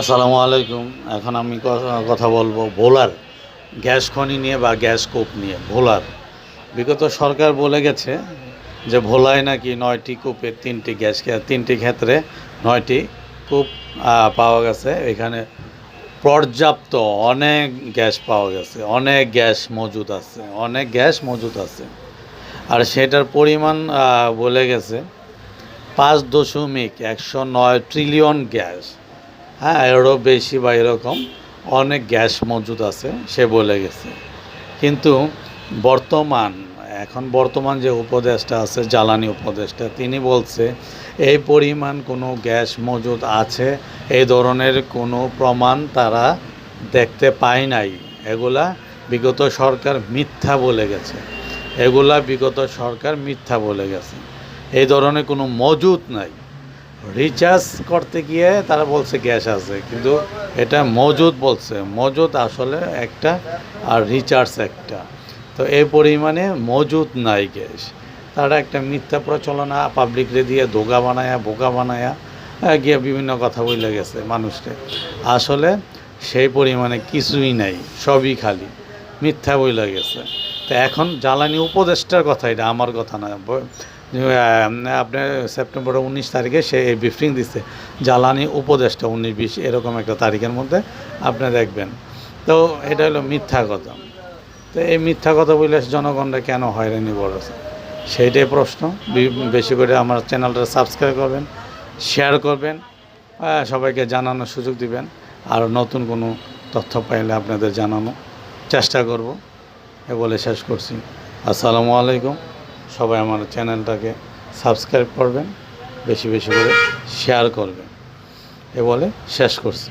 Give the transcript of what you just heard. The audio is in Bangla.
আসসালামু আলাইকুম। এখন আমি কথা বলব ভোলার গ্যাস খনি নিয়ে বা গ্যাস কোপ নিয়ে ভোলার বিগত সরকার বলে গেছে যে ভোলায় নাকি নয়টি কূপের তিনটি গ্যাস তিনটি ক্ষেত্রে নয়টি কূপ পাওয়া গেছে। এখানে পর্যাপ্ত অনেক গ্যাস পাওয়া গেছে। অনেক গ্যাস মজুদ আছে, অনেক গ্যাস মজুদ আছে। আর সেটার পরিমাণ বলে গেছে পাঁচ দশমিক একশো নয় ট্রিলিয়ন গ্যাস। হ্যাঁ এরও বেশি বা এরকম অনেক গ্যাস মজুদ আছে, সে বলে গেছে। কিন্তু বর্তমান, এখন বর্তমান যে উপদেষ্টা আছে, জ্বালানি উপদেষ্টা, তিনি বলছে, এই পরিমাণ কোনো গ্যাস মজুদ আছে, এই ধরনের কোনো প্রমাণ তারা দেখতে পায় নাই। এগুলা বিগত সরকার মিথ্যা বলে গেছে। এগুলা বিগত সরকার মিথ্যা বলে গেছে। এই ধরনের কোনো মজুদ নাই। রিচার্জ করতে গিয়ে তারা বলছে গ্যাস আছে, কিন্তু এটা মজুদ বলছে। মজুদ আসলে একটা আর রিচার্জ একটা। তো এই পরিমাণে মজুদ নাই গ্যাস। তারা একটা মিথ্যা প্রচলনা পাবলিকরে দিয়ে দোগা বানায়া, বোকা বানায়া গিয়ে বিভিন্ন কথা বলে গেছে মানুষকে। আসলে সেই পরিমাণে কিছুই নাই, সবই খালি। মিথ্যা বইলে গেছে। তো এখন জ্বালানি উপদেষ্টার কথা এটা, আমার কথা না আপনার সেপ্টেম্বরের উনিশ তারিখে সে এই ব্রিফিং দিচ্ছে জ্বালানি উপদেষ্টা উনিশ বিশ, এরকম একটা তারিখের মধ্যে আপনি দেখবেন। তো এটা হলো মিথ্যা কথা। তো এই মিথ্যা কথা বলে জনগণরা কেন হয়রানি করেছে? সেইটাই প্রশ্ন। বেশি করে আমার চ্যানেলটা সাবস্ক্রাইব করবেন শেয়ার করবেন সবাইকে জানানোর সুযোগ দিবেন। আর নতুন কোনো তথ্য পাইলে আপনাদের জানানো চেষ্টা করব। এ বলে শেষ করছি। আসসালামু আলাইকুম। সবাই আমার চ্যানেলটাকে সাবস্ক্রাইব করবেন, বেশি বেশি করে শেয়ার করবেন, এ বলে শেষ করছি।